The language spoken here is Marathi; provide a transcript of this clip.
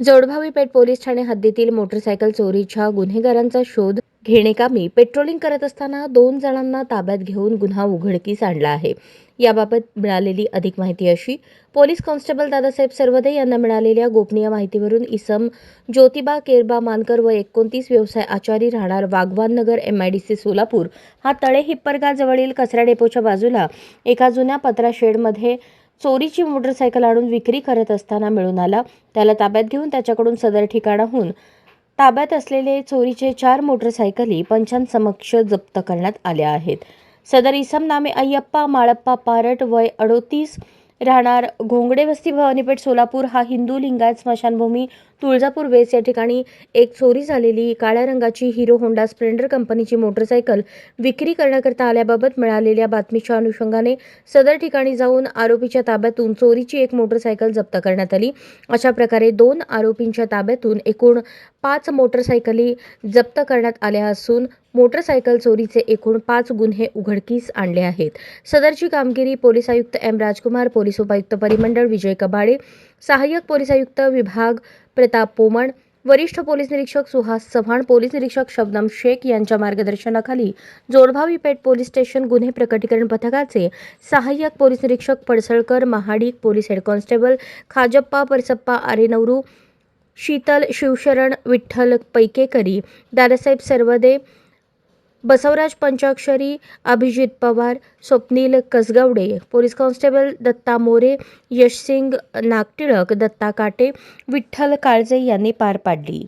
जोडभावी पेठ पोलीस ठाणे हद्दीतील मोटरसायकल चोरीच्या गुन्हेगारांचा शोध घेणेकामी पेट्रोलिंग करत असताना दोन जणांना ताब्यात घेऊन गुन्हा उघडकीस आणला आहे. याबाबत मिळालेली अधिक माहिती अशी पोलीस कॉन्स्टेबल दादासाहेब सरवदे यांना मिळालेल्या गोपनीय माहितीवरून इसम ज्योतिबा केरबा मानकर व एकोणतीस व्यवसाय आचारी राहणार Waghwan Nagar M I D C Solapur हा तळे हिप्परगाजवळील कचरा डेपोच्या बाजूला एका जुन्या पत्रा शेडमध्ये चोरीची मोटरसायकल आणून विक्री करत असताना मिळून आला. त्याला ताब्यात घेऊन त्याच्याकडून सदर ठिकाणाहून ताब्यात असलेले चोरीचे चार मोटरसायकली पंचांसमक्ष जप्त करण्यात आल्या आहेत. सदर इसम नामे अय्यप्पा माळप्पा पारट वय अडोतीस राहणार घोंगडे वस्ती भवानीपेठ सोलापूर. हा हिंदू लिंगायत स्मशानभूमी तुळजापूर वेस या ठिकाणी एक चोरी झालेली काळ्या रंगाची हिरो होंडा स्प्लेंडर कंपनीची मोटरसायकल विक्री करण्याकरता आल्याबाबत मिळालेल्या बातमीच्या अनुषंगाने सदर ठिकाणी जाऊन आरोपीच्या ताब्यातून चोरीची एक मोटरसायकल जप्त करण्यात आली. अशा प्रकारे दोन आरोपींच्या ताब्यातून एकूण पाच मोटरसायकली जप्त करण्यात आल्या असून मोटरसायकल चोरीचे एकूण पाच गुन्हे उघडकीस आणले आहेत. सदरची कामगिरी पोलीस आयुक्त एम राजकुमार पोलीस उपायुक्त परिमंडळ विजय कबाडे सहाय्यक पोलीस आयुक्त विभाग प्रताप पोमण वरिष्ठ पोलीस निरीक्षक सुहास चव्हाण पोलीस निरीक्षक शबनम शेख यांच्या मार्गदर्शनाखाली जोडभावी पेठ पोलीस स्टेशन गुन्हे प्रकटीकरण पथकाचे सहाय्यक पोलीस निरीक्षक Padsalkar Mahadik police head constable Khajappa Parasappa Arenavaru Sheetal Shivsharan Vitthal Paikekari Dadasaheb Sarvade Basavraj Panchakshari Abhijit Pawar Swapnil Kasgawade police constable Datta More Yashsing Nagtilak Datta Kate Vitthal Kalje यांनी पार पाडली.